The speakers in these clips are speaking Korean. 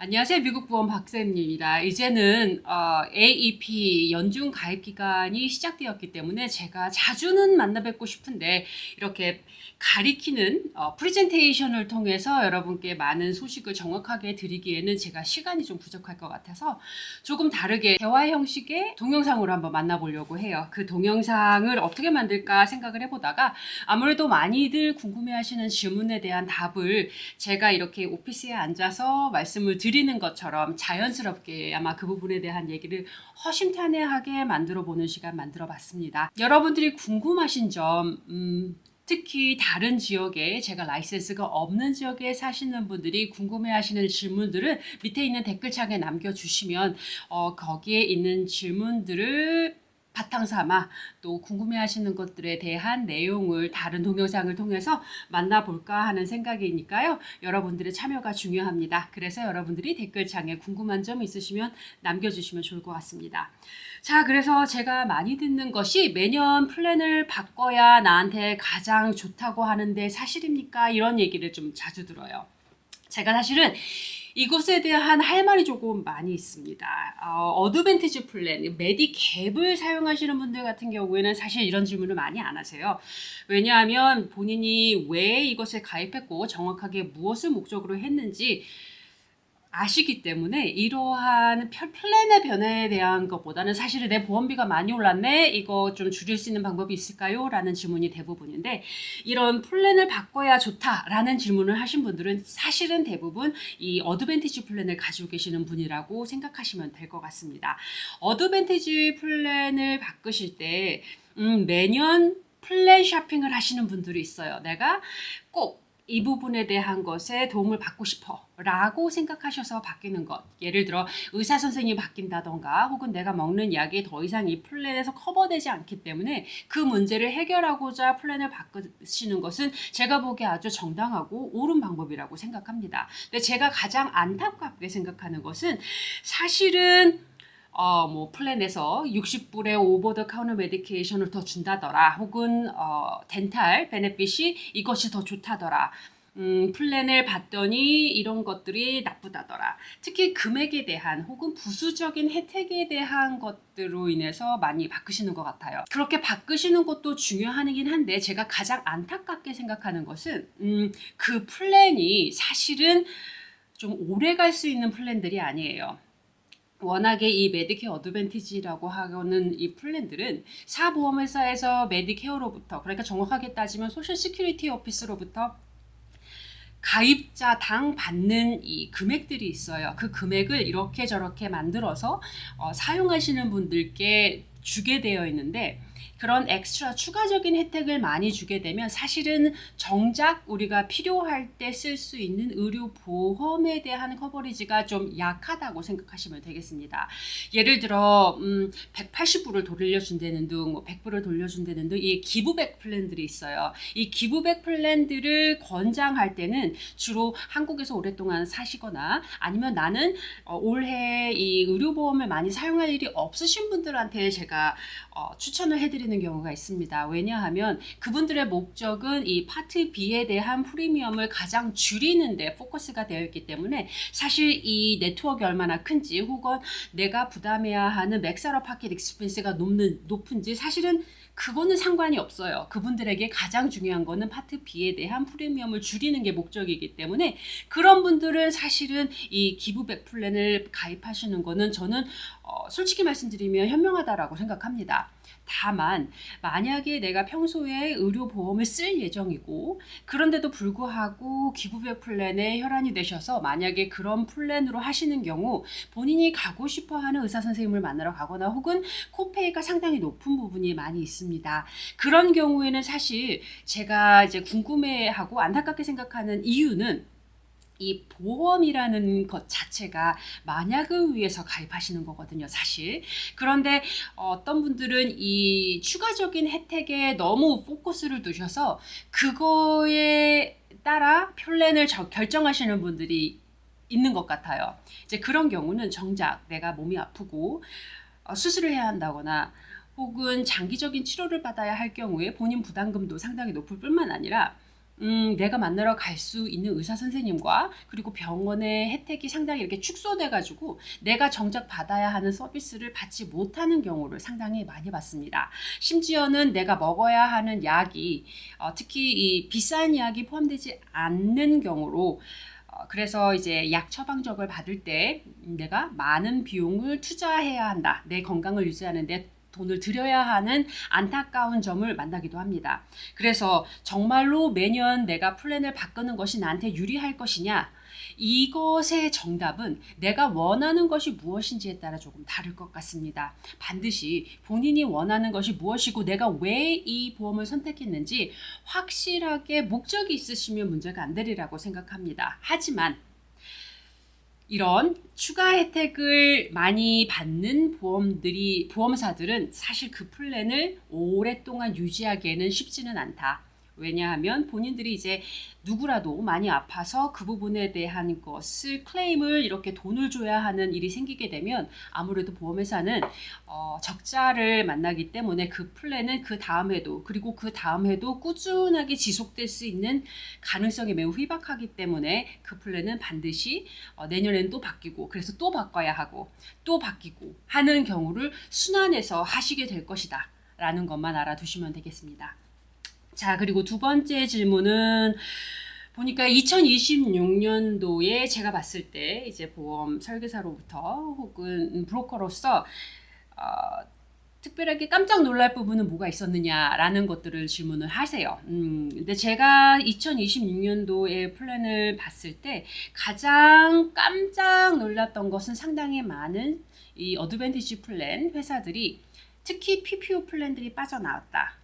안녕하세요. 미국 보험 박쌤입니다. 이제는 어, AEP 연중 가입 기간이 시작되었기 때문에 제가 자주는 만나 뵙고 싶은데 이렇게 가리키는 어, 프레젠테이션을 통해서 여러분께 많은 소식을 정확하게 드리기에는 제가 시간이 좀 부족할 것 같아서 조금 다르게 대화 형식의 동영상으로 한번 만나보려고 해요. 그 동영상을 어떻게 만들까 생각을 해보다가 아무래도 많이들 궁금해하시는 질문에 대한 답을 제가 이렇게 오피스에 앉아서 말씀을 드리 는 것처럼 자연스럽게 아마 그 부분에 대한 얘기를 허심탄회하게 만들어 보는 시간 만들어 봤습니다. 여러분들이 궁금하신 점, 음, 특히 다른 지역에 제가 라이센스가 없는 지역에 사시는 분들이 궁금해하시는 질문들은 밑에 있는 댓글창에 남겨주시면 어, 거기에 있는 질문들을 바탕 삼아 또 궁금해하시는 것들에 대한 내용을 다른 동영상을 통해서 만나볼까 하는 생각이니까요. 여러분들의 참여가 중요합니다. 그래서 여러분들이 댓글창에 궁금한 점 있으시면 남겨주시면 좋을 것 같습니다. 자, 그래서 제가 많이 듣는 것이 매년 플랜을 바꿔야 나한테 가장 좋다고 하는데 사실입니까? 이런 얘기를 좀 자주 들어요. 제가 사실은 이것에 대한 할 말이 조금 많이 있습니다. 어, 드밴티지 플랜, 메디캡을 사용하시는 분들 같은 경우에는 사실 이런 질문을 많이 안 하세요. 왜냐하면 본인이 왜 이것에 가입했고 정확하게 무엇을 목적으로 했는지 아시기 때문에 이러한 플랜의 변화에 대한 것보다는 사실은 내 보험비가 많이 올랐네 이거 좀 줄일 수 있는 방법이 있을까요? 라는 질문이 대부분인데 이런 플랜을 바꿔야 좋다라는 질문을 하신 분들은 사실은 대부분 이 어드밴티지 플랜을 가지고 계시는 분이라고 생각하시면 될 것 같습니다. 어드밴티지 플랜을 바꾸실 때 음, 매년 플랜 쇼핑을 하시는 분들이 있어요. 내가 꼭 이 부분에 대한 것에 도움을 받고 싶어 라고 생각하셔서 바뀌는 것. 예를 들어 의사 선생님이 바뀐다던가 혹은 내가 먹는 약이 더 이상 이 플랜에서 커버되지 않기 때문에 그 문제를 해결하고자 플랜을 바꾸시는 것은 제가 보기에 아주 정당하고 옳은 방법이라고 생각합니다. 근데 제가 가장 안타깝게 생각하는 것은 사실은 어, 뭐 플랜에서 60불의 오버 더 카운터 메디케이션을 더 준다더라 혹은 어, 덴탈 베네핏이 이것이 더 좋다더라 음, 플랜을 봤더니 이런 것들이 나쁘다더라. 특히 금액에 대한 혹은 부수적인 혜택에 대한 것들로 인해서 많이 바꾸시는 것 같아요. 그렇게 바꾸시는 것도 중요하긴 한데 제가 가장 안타깝게 생각하는 것은 음, 그 플랜이 사실은 좀 오래 갈 수 있는 플랜들이 아니에요. 워낙에 이 메디케어 어드밴티지라고 하는 이 플랜들은 사보험회사에서 메디케어로부터 그러니까 정확하게 따지면 소셜 시큐리티 오피스로부터 가입자 당 받는 이 금액들이 있어요. 그 금액을 이렇게 저렇게 만들어서 어, 사용하시는 분들께 주게 되어 있는데 그런 엑스트라 추가적인 혜택을 많이 주게 되면 사실은 정작 우리가 필요할 때 쓸 수 있는 의료 보험에 대한 커버리지가 좀 약하다고 생각하시면 되겠습니다. 예를 들어 음, 180불을 돌려준다는 등, 뭐 100불을 돌려준다는 등 이 기부백 플랜들이 있어요. 이 기부백 플랜들을 권장할 때는 주로 한국에서 오랫동안 사시거나 아니면 나는 어, 올해 이 의료보험을 많이 사용할 일이 없으신 분들한테 제가 어, 추천을 해드리는 경우가 있습니다. 왜냐하면 그분들의 목적은 이 파트 B에 대한 프리미엄을 가장 줄이는데 포커스가 되어 있기 때문에 사실 이 네트워크 얼마나 큰지 혹은 내가 부담해야 하는 맥사러 파켓 익스펜스가 높는, 높은지 사실은 그거는 상관이 없어요. 그분들에게 가장 중요한 거는 파트 B에 대한 프리미엄을 줄이는 게 목적이기 때문에 그런 분들은 사실은 이 기부 백 플랜을 가입하시는 거는 저는 어, 솔직히 말씀드리면 현명하다라고 생각합니다. 다만 만약에 내가 평소에 의료 보험을 쓸 예정이고 그런데도 불구하고 기부백 플랜에 혈안이 되셔서 만약에 그런 플랜으로 하시는 경우 본인이 가고 싶어 하는 의사 선생님을 만나러 가거나 혹은 코페이가 상당히 높은 부분이 많이 있습니다. 그런 경우에는 사실 제가 이제 궁금해하고 안타깝게 생각하는 이유는 이 보험이라는 것 자체가 만약을 위해서 가입하시는 거거든요, 사실. 그런데 어떤 분들은 이 추가적인 혜택에 너무 포커스를 두셔서 그거에 따라 플랜을 결정하시는 분들이 있는 것 같아요. 이제 그런 경우는 정작 내가 몸이 아프고 어, 수술을 해야 한다거나 혹은 장기적인 치료를 받아야 할 경우에 본인 부담금도 상당히 높을 뿐만 아니라 음, 내가 만나러 갈 수 있는 의사 선생님과 그리고 병원의 혜택이 상당히 이렇게 축소돼 가지고 내가 정작 받아야 하는 서비스를 받지 못하는 경우를 상당히 많이 봤습니다. 심지어는 내가 먹어야 하는 약이 어, 특히 이 비싼 약이 포함되지 않는 경우로 어, 그래서 이제 약 처방적을 받을 때 내가 많은 비용을 투자해야 한다. 내 건강을 유지하는데 돈을 들여야 하는 안타까운 점을 만나기도 합니다. 그래서 정말로 매년 내가 플랜을 바꾸는 것이 나한테 유리할 것이냐? 이것의 정답은 내가 원하는 것이 무엇인지에 따라 조금 다를 것 같습니다. 반드시 본인이 원하는 것이 무엇이고 내가 왜 이 보험을 선택했는지 확실하게 목적이 있으시면 문제가 안 되리라고 생각합니다. 하지만 이런 추가 혜택을 많이 받는 보험들이 보험사들은 사실 그 플랜을 오랫동안 유지하기에는 쉽지는 않다. 왜냐하면 본인들이 이제 누구라도 많이 아파서 그 부분에 대한 것을 클레임을 이렇게 돈을 줘야 하는 일이 생기게 되면 아무래도 보험회사는 어, 적자를 만나기 때문에 그 플랜은 그 다음 해도 그리고 그 다음 해도 꾸준하게 지속될 수 있는 가능성이 매우 희박하기 때문에 그 플랜은 반드시 어, 내년에는 또 바뀌고 그래서 또 바꿔야 하고 또 바뀌고 하는 경우를 순환해서 하시게 될 것이다. 라는 것만 알아두시면 되겠습니다. 자, 그리고 두 번째 질문은 보니까 2026년도에 제가 봤을 때 이제 보험 설계사로부터 혹은 브로커로서 어, 특별하게 깜짝 놀랄 부분은 뭐가 있었느냐라는 것들을 질문을 하세요. 음, 근데 제가 2026년도에 플랜을 봤을 때 가장 깜짝 놀랐던 것은 상당히 많은 이 어드밴티지 플랜 회사들이 특히 PPO 플랜들이 빠져나왔다.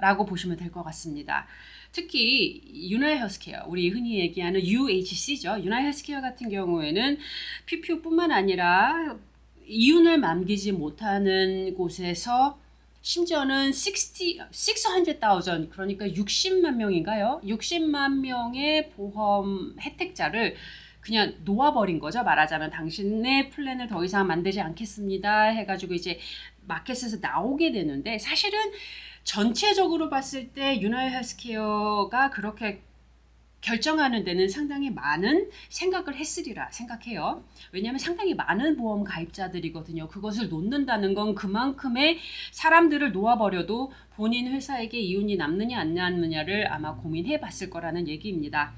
라고 보시면 될 것 같습니다. 특히 유나이 헬스케어, 우리 흔히 얘기하는 UHC죠. 유나이 헬스케어 같은 경우에는 PPO뿐만 아니라 이윤을 남기지 못하는 곳에서 심지어는 60, 600,000 그러니까 60만 명인가요? 60만 명의 보험 혜택자를 그냥 놓아버린 거죠. 말하자면 당신의 플랜을 더 이상 만들지 않겠습니다. 해가지고 이제 마켓에서 나오게 되는데 사실은 전체적으로 봤을 때 유나이 헬스케어가 그렇게 결정하는 데는 상당히 많은 생각을 했으리라 생각해요. 왜냐하면 상당히 많은 보험 가입자들이거든요. 그것을 놓는다는 건 그만큼의 사람들을 놓아버려도 본인 회사에게 이윤이 남느냐 안 남느냐를 아마 고민해 봤을 거라는 얘기입니다.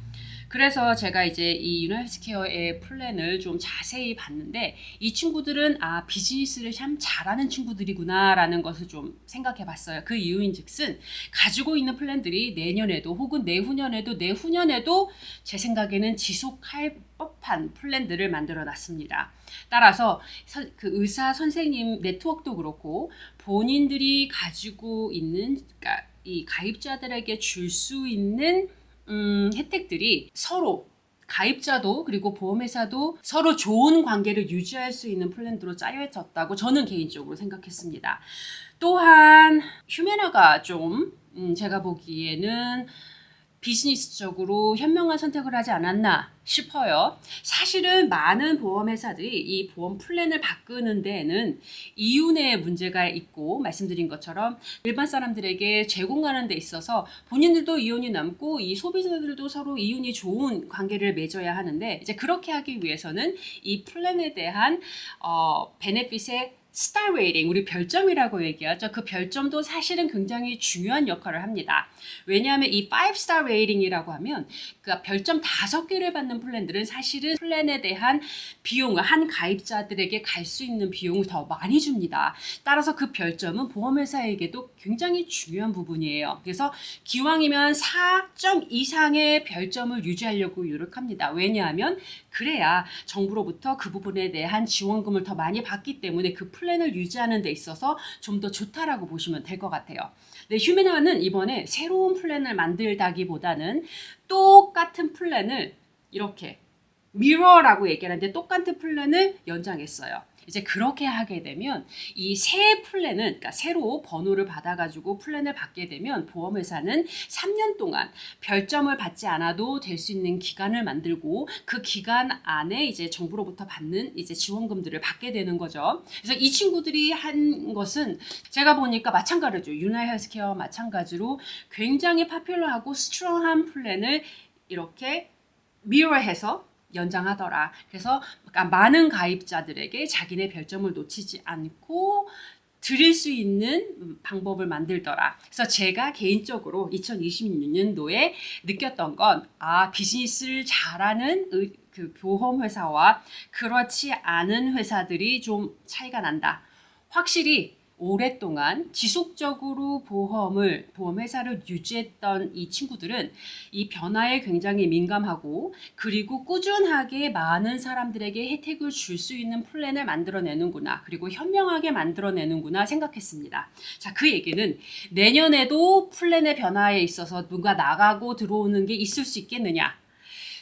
그래서 제가 이제 이 유나헬스케어의 플랜을 좀 자세히 봤는데 이 친구들은 아 비즈니스를 참 잘하는 친구들이구나라는 것을 좀 생각해 봤어요. 그 이유인즉슨 가지고 있는 플랜들이 내년에도 혹은 내후년에도 내후년에도 제 생각에는 지속할 법한 플랜들을 만들어 놨습니다. 따라서 그 의사 선생님 네트워크도 그렇고 본인들이 가지고 있는 그러니까 이 가입자들에게 줄 수 있는 음, 혜택들이 서로 가입자도 그리고 보험회사도 서로 좋은 관계를 유지할 수 있는 플랜으로 짜여졌다고 저는 개인적으로 생각했습니다. 또한 휴메나가 좀 음, 제가 보기에는 비즈니스적으로 현명한 선택을 하지 않았나 싶어요. 사실은 많은 보험회사들이 이 보험 플랜을 바꾸는 데에는 이윤의 문제가 있고 말씀드린 것처럼 일반 사람들에게 제공하는 데 있어서 본인들도 이윤이 남고 이 소비자들도 서로 이윤이 좋은 관계를 맺어야 하는데 이제 그렇게 하기 위해서는 이 플랜에 대한 어, 베네핏의 스타 레이팅, 우리 별점이라고 얘기하죠. 그 별점도 사실은 굉장히 중요한 역할을 합니다. 왜냐하면 이 5스타 레이팅이라고 하면 그 별점 5개를 받는 플랜들은 사실은 플랜에 대한 비용을 한 가입자들에게 갈 수 있는 비용을 더 많이 줍니다. 따라서 그 별점은 보험회사에게도 굉장히 중요한 부분이에요. 그래서 기왕이면 4점 이상의 별점을 유지하려고 노력합니다. 왜냐하면 그래야 정부로부터 그 부분에 대한 지원금을 더 많이 받기 때문에 그 플랜 을 유지하는 데 있어서 좀 더 좋다라고 보시면 될 것 같아요. 네, 휴메나는 이번에 새로운 플랜을 만들다기보다는 똑같은 플랜을 이렇게 미러라고 얘기하는데 똑같은 플랜을 연장했어요. 이제 그렇게 하게 되면 이 새 플랜은 그러니까 새로 번호를 받아가지고 플랜을 받게 되면 보험회사는 3년 동안 별점을 받지 않아도 될 수 있는 기간을 만들고 그 기간 안에 이제 정부로부터 받는 이제 지원금들을 받게 되는 거죠. 그래서 이 친구들이 한 것은 제가 보니까 마찬가지죠. 유나 헬스케어 마찬가지로 굉장히 파퓰러하고 스트롱한 플랜을 이렇게 미러해서 연장하더라. 그래서 많은 가입자들에게 자기네 별점을 놓치지 않고 드릴 수 있는 방법을 만들더라. 그래서 제가 개인적으로 2026년도에 느꼈던 건, 아, 비즈니스를 잘하는 의- 그 보험회사와 그렇지 않은 회사들이 좀 차이가 난다. 확실히 오랫동안 지속적으로 보험을 보험회사를 유지했던 이 친구들은 이 변화에 굉장히 민감하고 그리고 꾸준하게 많은 사람들에게 혜택을 줄 수 있는 플랜을 만들어내는구나 그리고 현명하게 만들어내는구나 생각했습니다. 자, 그 얘기는 내년에도 플랜의 변화에 있어서 누가 나가고 들어오는 게 있을 수 있겠느냐?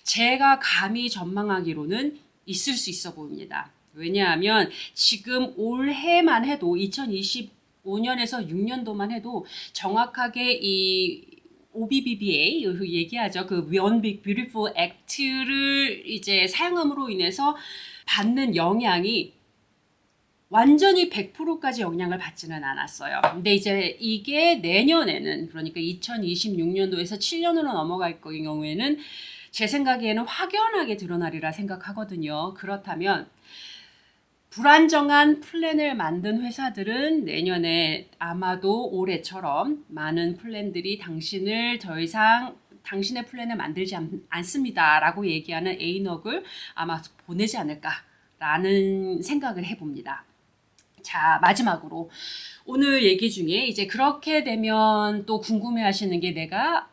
제가 감히 전망하기로는 있을 수 있어 보입니다. 왜냐하면 지금 올해만 해도 2025년에서 6년도만 해도 정확하게 이 OBBBA 얘기하죠. 그 One Big Beautiful Act를 이제 사용함으로 인해서 받는 영향이 완전히 100%까지 영향을 받지는 않았어요. 근데 이제 이게 내년에는 그러니까 2026년도에서 7년으로 넘어갈 경우에는 제 생각에는 확연하게 드러나리라 생각하거든요. 그렇다면 불안정한 플랜을 만든 회사들은 내년에 아마도 올해처럼 많은 플랜들이 당신을 더 이상 당신의 플랜을 만들지 않, 않습니다 라고 얘기하는 에이넉을 아마 보내지 않을까라는 생각을 해봅니다. 자, 마지막으로 오늘 얘기 중에 이제 그렇게 되면 또 궁금해 하시는 게 내가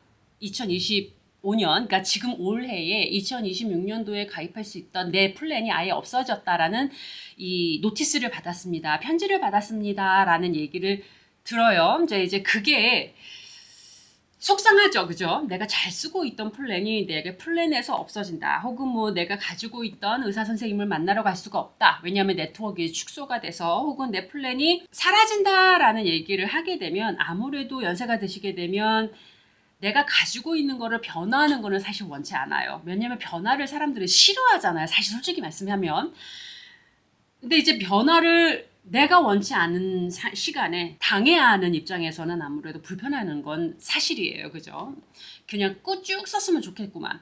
2025년, 그러니까 지금 올해에 2026년도에 가입할 수 있던 내 플랜이 아예 없어졌다라는 이 노티스를 받았습니다. 편지를 받았습니다라는 얘기를 들어요. 이제 이제 그게 속상하죠, 그죠? 내가 잘 쓰고 있던 플랜이 내게 플랜에서 없어진다. 혹은 뭐 내가 가지고 있던 의사 선생님을 만나러 갈 수가 없다. 왜냐하면 네트워크가 축소가 돼서 혹은 내 플랜이 사라진다라는 얘기를 하게 되면 아무래도 연세가 드시게 되면 내가 가지고 있는 거를 변화하는 거는 사실 원치 않아요. 왜냐하면 변화를 사람들이 싫어하잖아요. 사실 솔직히 말씀하면. 근데 이제 변화를 내가 원치 않은 사- 시간에 당해야 하는 입장에서는 아무래도 불편하는 건 사실이에요. 그죠? 그냥 꾸쭉 썼으면 좋겠구만.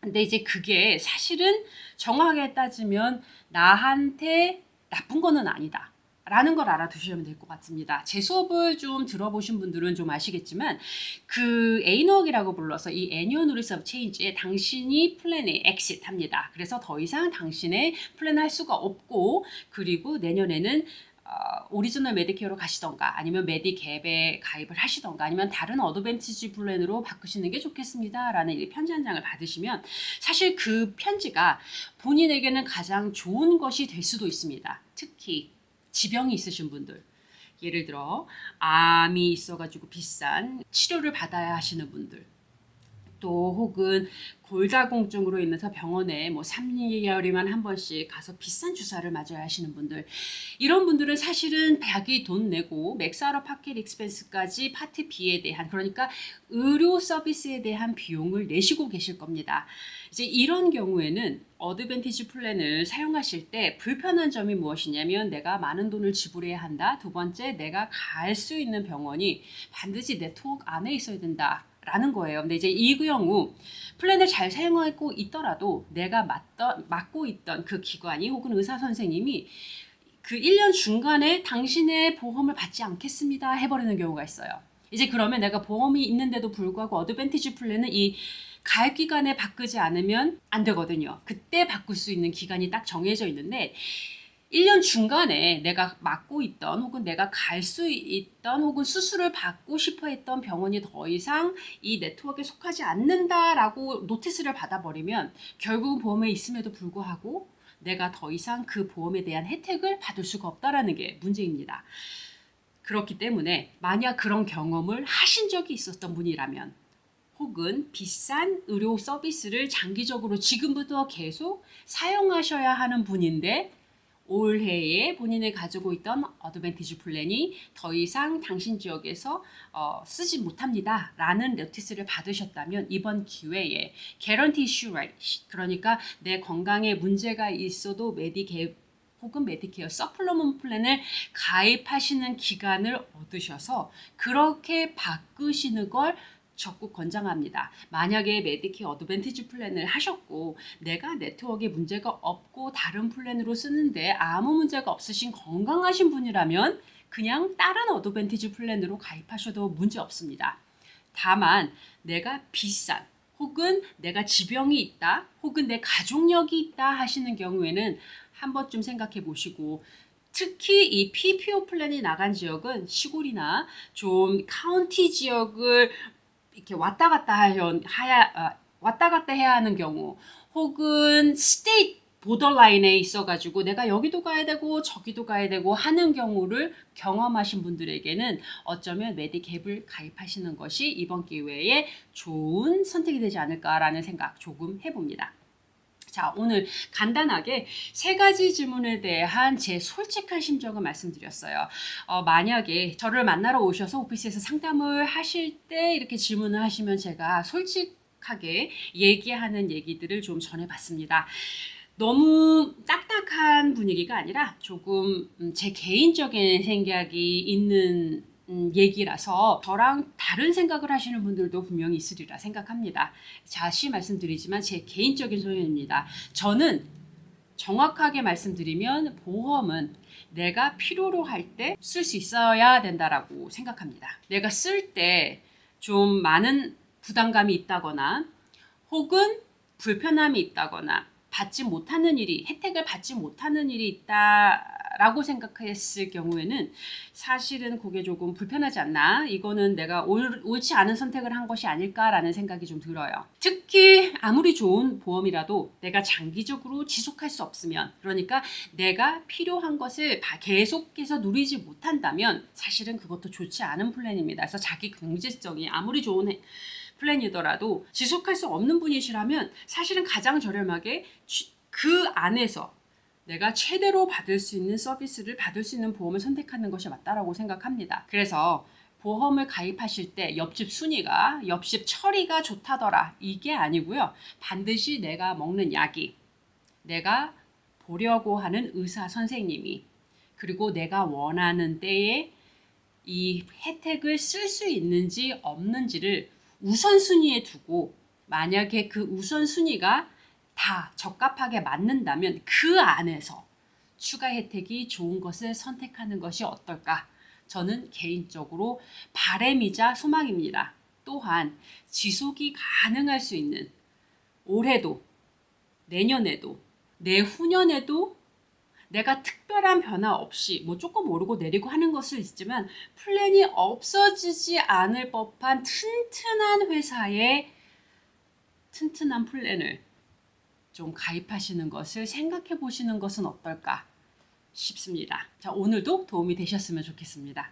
근데 이제 그게 사실은 정확하게 따지면 나한테 나쁜 거는 아니다. 라는 걸 알아두시면 될 것 같습니다. 제 수업을 좀 들어보신 분들은 좀 아시겠지만 그 에이넉이라고 불러서 이 애니어 노리스 오브 체인지에 당신이 플랜에 엑시트 합니다. 그래서 더 이상 당신의 플랜을 할 수가 없고 그리고 내년에는 어, 오리지널 메디케어로 가시던가 아니면 메디갭에 가입을 하시던가 아니면 다른 어드밴티지 플랜으로 바꾸시는 게 좋겠습니다. 라는 이 편지 한 장을 받으시면 사실 그 편지가 본인에게는 가장 좋은 것이 될 수도 있습니다. 특히 지병이 있으신 분들. 예를 들어 암이 있어가지고 비싼 치료를 받아야 하시는 분들 또 혹은 골다공증으로 인해서 병원에 뭐 3개월이면 한 번씩 가서 비싼 주사를 맞아야 하시는 분들 이런 분들은 사실은 자기 돈 내고 맥사로 파켓 익스펜스까지 파트비에 대한 그러니까 의료 서비스에 대한 비용을 내시고 계실 겁니다. 이제 이런 경우에는 어드밴티지 플랜을 사용하실 때 불편한 점이 무엇이냐면 내가 많은 돈을 지불해야 한다. 두 번째 내가 갈 수 있는 병원이 반드시 네트워크 안에 있어야 된다. 라는 거예요. 근데 이제 이 경우 플랜을 잘 사용하고 있더라도 내가 맞던, 맡고 있던 그 기관이 혹은 의사 선생님이 그 1년 중간에 당신의 보험을 받지 않겠습니다 해버리는 경우가 있어요. 이제 그러면 내가 보험이 있는데도 불구하고 어드밴티지 플랜은 이 가입 기간에 바꾸지 않으면 안 되거든요. 그때 바꿀 수 있는 기간이 딱 정해져 있는데 1년 중간에 내가 맡고 있던 혹은 내가 갈 수 있던 혹은 수술을 받고 싶어 했던 병원이 더 이상 이 네트워크에 속하지 않는다라고 노티스를 받아버리면 결국 보험에 있음에도 불구하고 내가 더 이상 그 보험에 대한 혜택을 받을 수가 없다라는 게 문제입니다. 그렇기 때문에 만약 그런 경험을 하신 적이 있었던 분이라면 혹은 비싼 의료 서비스를 장기적으로 지금부터 계속 사용하셔야 하는 분인데 올해에 본인이 가지고 있던 어드밴티지 플랜이 더 이상 당신 지역에서 어, 쓰지 못합니다. 라는 노티스를 받으셨다면 이번 기회에 개런티 이슈 라이트 그러니까 내 건강에 문제가 있어도 메디케 혹은 메디케어 서플러먼트 플랜을 가입하시는 기간을 얻으셔서 그렇게 바꾸시는 걸 적극 권장합니다. 만약에 메디케어 어드밴티지 플랜을 하셨고 내가 네트워크에 문제가 없고 다른 플랜으로 쓰는데 아무 문제가 없으신 건강하신 분이라면 그냥 다른 어드밴티지 플랜으로 가입하셔도 문제 없습니다. 다만 내가 비싼 혹은 내가 지병이 있다 혹은 내 가족력이 있다 하시는 경우에는 한 번쯤 생각해 보시고 특히 이 PPO 플랜이 나간 지역은 시골이나 좀 카운티 지역을 이렇게 왔다 갔다 하여, 하야, 아, 왔다 갔다 해야 하는 경우 혹은 스테이트 보더라인에 있어가지고 내가 여기도 가야 되고 저기도 가야 되고 하는 경우를 경험하신 분들에게는 어쩌면 메디캡을 가입하시는 것이 이번 기회에 좋은 선택이 되지 않을까라는 생각 조금 해봅니다. 자, 오늘 간단하게 세 가지 질문에 대한 제 솔직한 심정을 말씀드렸어요. 어, 만약에 저를 만나러 오셔서 오피스에서 상담을 하실 때 이렇게 질문을 하시면 제가 솔직하게 얘기하는 얘기들을 좀 전해봤습니다. 너무 딱딱한 분위기가 아니라 조금 음, 제 개인적인 생각이 있는 음, 얘기라서 저랑 다른 생각을 하시는 분들도 분명히 있으리라 생각합니다. 다시 말씀드리지만 제 개인적인 소견입니다. 저는 정확하게 말씀드리면 보험은 내가 필요로 할 때 쓸 수 있어야 된다라고 생각합니다. 내가 쓸 때 좀 많은 부담감이 있다거나 혹은 불편함이 있다거나 받지 못하는 일이 혜택을 받지 못하는 일이 있다 라고 생각했을 경우에는 사실은 그게 조금 불편하지 않나. 이거는 내가 옳, 옳지 않은 선택을 한 것이 아닐까라는 생각이 좀 들어요. 특히 아무리 좋은 보험이라도 내가 장기적으로 지속할 수 없으면 그러니까 내가 필요한 것을 계속해서 누리지 못한다면 사실은 그것도 좋지 않은 플랜입니다. 그래서 자기 경제성이 아무리 좋은 플랜이더라도 지속할 수 없는 분이시라면 사실은 가장 저렴하게 그 안에서 내가 최대로 받을 수 있는 서비스를 받을 수 있는 보험을 선택하는 것이 맞다라고 생각합니다. 그래서 보험을 가입하실 때 옆집 순위가 옆집 처리가 좋다더라 이게 아니고요. 반드시 내가 먹는 약이 내가 보려고 하는 의사 선생님이 그리고 내가 원하는 때에 이 혜택을 쓸 수 있는지 없는지를 우선순위에 두고 만약에 그 우선순위가 다 적합하게 맞는다면 그 안에서 추가 혜택이 좋은 것을 선택하는 것이 어떨까? 저는 개인적으로 바램이자 소망입니다. 또한 지속이 가능할 수 있는 올해도 내년에도 내후년에도 내가 특별한 변화 없이 뭐 조금 오르고 내리고 하는 것을 있지만 플랜이 없어지지 않을 법한 튼튼한 회사의 튼튼한 플랜을 좀 가입하시는 것을 생각해 보시는 것은 어떨까 싶습니다. 자, 오늘도 도움이 되셨으면 좋겠습니다.